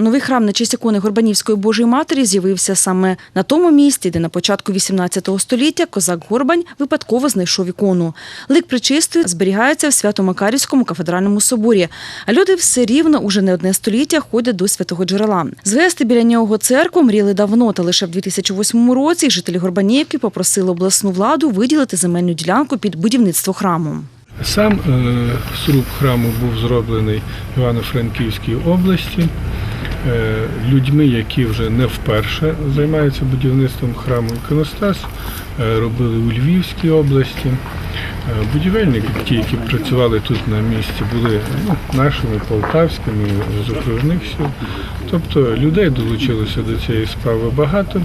Новий храм на честь ікони Горбанівської Божої Матері з'явився саме на тому місці, де на початку 18 століття козак Горбань випадково знайшов ікону. Лик Пречистої зберігається в Свято-Макарівському кафедральному соборі, а люди все рівно уже не одне століття ходять до святого джерела. Звести біля нього церкву мріяли давно, та лише в 2008 році жителі Горбанівки попросили обласну владу виділити земельну ділянку під будівництво храму. Сам е, сруб храму був зроблений в Івано-Франківській області людьми, які вже не вперше займаються будівництвом храму іконостас, е, робили у Львівській області. Е, Будівельники, ті, які працювали тут на місці, були ну, нашими полтавськими з окружних сіл. Тобто людей долучилося до цієї справи багато.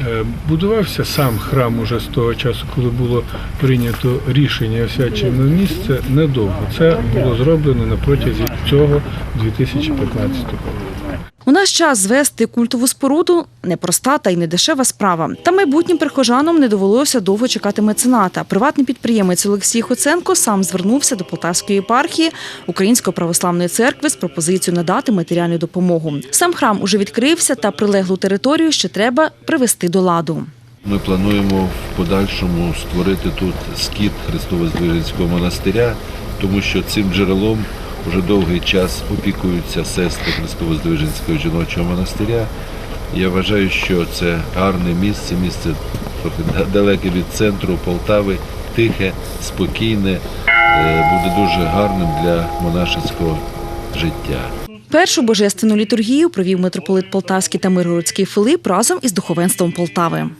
Е, Будувався сам храм уже з того часу, коли було прийнято рішення освячене місце недовго. Це було зроблено на протязі цього 2015 року. У наш час звести культову споруду непроста та й не дешева справа. Та майбутнім прихожанам не довелося довго чекати мецената. Приватний підприємець Олексій Хоценко сам звернувся до Полтавської єпархії Української православної церкви з пропозицією надати матеріальну допомогу. Сам храм уже відкрився та прилеглу територію ще треба привести до ладу. Ми плануємо в подальшому створити тут скіт Христово-Здвиженського монастиря, тому що цим джерелом вже довгий час опікуються сестри Христово-Здвиженського жіночого монастиря. Я вважаю, що це гарне місце, місце далеке від центру Полтави, тихе, спокійне, е, буде дуже гарним для монашеського життя. Першу божественну літургію провів митрополит Полтавський та Миргородський Филип разом із духовенством Полтави.